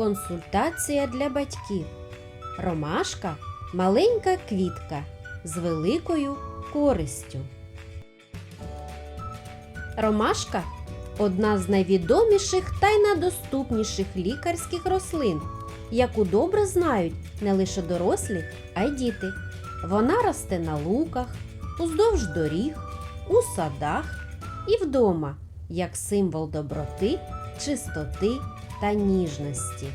Консультація для батьків. Ромашка маленька квітка з великою користю. Ромашка одна з найвідоміших та й найдоступніших лікарських рослин, яку добре знають не лише дорослі, а й діти. Вона росте на луках, уздовж доріг, у садах і вдома як символ доброти, чистоти та ніжності.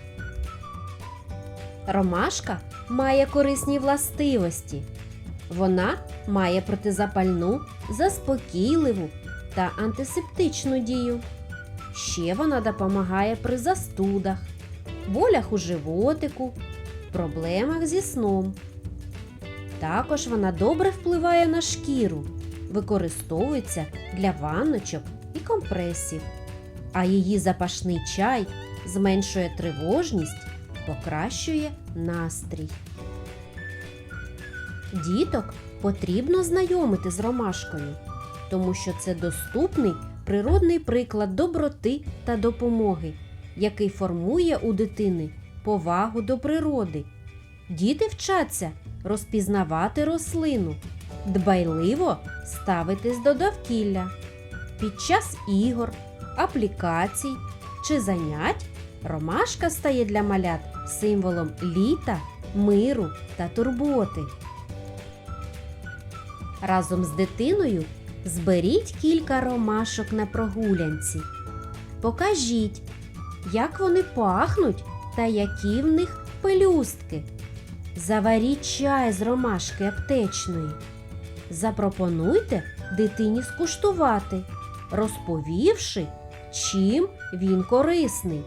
Ромашка має корисні властивості. Вона має протизапальну, заспокійливу та антисептичну дію. Ще вона допомагає при застудах, болях у животику, проблемах зі сном. Також вона добре впливає на шкіру, використовується для ванночок і компресів, а її запашний чай зменшує тривожність, покращує настрій. Діток потрібно знайомити з ромашкою, тому що це доступний природний приклад доброти та допомоги, який формує у дитини повагу до природи. Діти вчаться розпізнавати рослину, дбайливо ставитись до довкілля. Під час ігор, аплікацій чи занять ромашка стає для малят символом літа, миру та турботи. Разом з дитиною зберіть кілька ромашок на прогулянці. Покажіть, як вони пахнуть та які в них пелюстки. Заваріть чай з ромашки аптечної. Запропонуйте дитині скуштувати, розповівши, чим він корисний.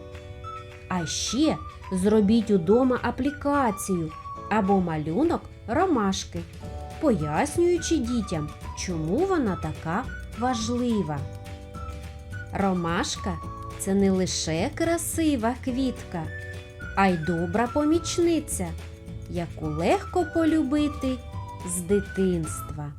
А ще зробіть удома аплікацію або малюнок ромашки, пояснюючи дітям, чому вона така важлива. Ромашка це не лише красива квітка, а й добра помічниця, яку легко полюбити з дитинства.